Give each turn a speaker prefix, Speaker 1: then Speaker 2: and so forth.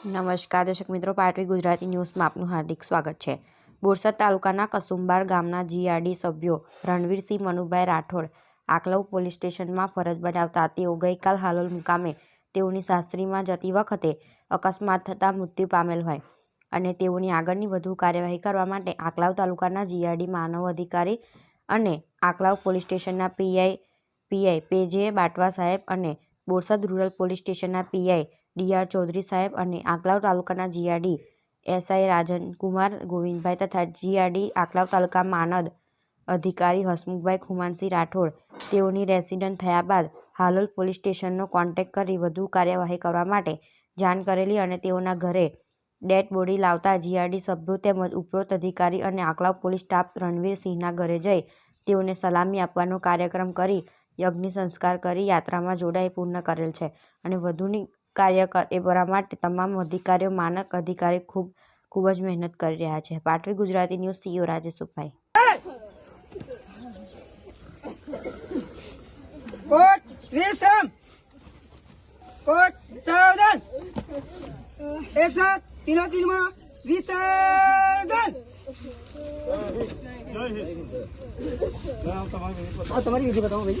Speaker 1: નમસ્કાર, દર્શક મિત્રો, પાટવી ગુજરાતી ન્યૂઝમાં આપનું હાર્દિક સ્વાગત છે. બોરસદ તાલુકાના કસુંબાર ગામના જીઆરડી સભ્યો રણવીરસિંહ, મનુભાઈ રાઠોડ આકલવ પોલીસ સ્ટેશનમાં ફરજ બજાવતા તેઓ ગઈકાલ હાલોલ મુકામે તેઓની સાસરીમાં જતી વખતે અકસ્માત થતાં મૃત્યુ પામેલ હોય અને તેઓની આગળની વધુ કાર્યવાહી કરવા માટે આકલાવ તાલુકાના જીઆરડી માનવ અધિકારી અને આકલાવ પોલીસ સ્ટેશનના PI PI PJ Batwa saheb અને બોરસદ રૂરલ પોલીસ સ્ટેશનના પીઆઈ ડીઆર ચૌધરી સાહેબ અને આંકલાવ તાલુકાના જીઆરડી એસઆઈ રાજનકુમાર ગોવિંદભાઈ તથા જીઆરડી આંકલાવ તાલુકા માનદ અધિકારી હસમુખભાઈ ખુમાનસિંહ રાઠોડ તેઓની રેસિડન્ટ થયા બાદ હાલોલ પોલીસ સ્ટેશનનો કોન્ટેક્ટ કરી વધુ કાર્યવાહી કરવા માટે જાણ કરેલી અને તેઓના ઘરે ડેડ બોડી લાવતા જીઆરડી સભ્યો તેમજ ઉપરોક્ત અધિકારી અને આંકલાવ પોલીસ સ્ટાફ રણવીરસિંહના ઘરે જઈ તેઓને સલામી આપવાનો કાર્યક્રમ કરી યજ્ઞ સંસ્કાર કરી યાત્રામાં જોડાઈ પૂર્ણ કરેલ છે. અને વધુની કાર્ય કરવા માટે તમામ અધિકારીઓ માનક અધિકારી ખૂબ ખૂબ જ મહેનત કરી રહ્યા છે. પાટવી ગુજરાતી ન્યૂઝ સીઓ રાજેશભાઈ
Speaker 2: કોટ વિશ્રામ કોટ સાવધાન! એક તીનો તીનમાં વિસર્જન તમારી વિધિ બતાવો ભાઈ.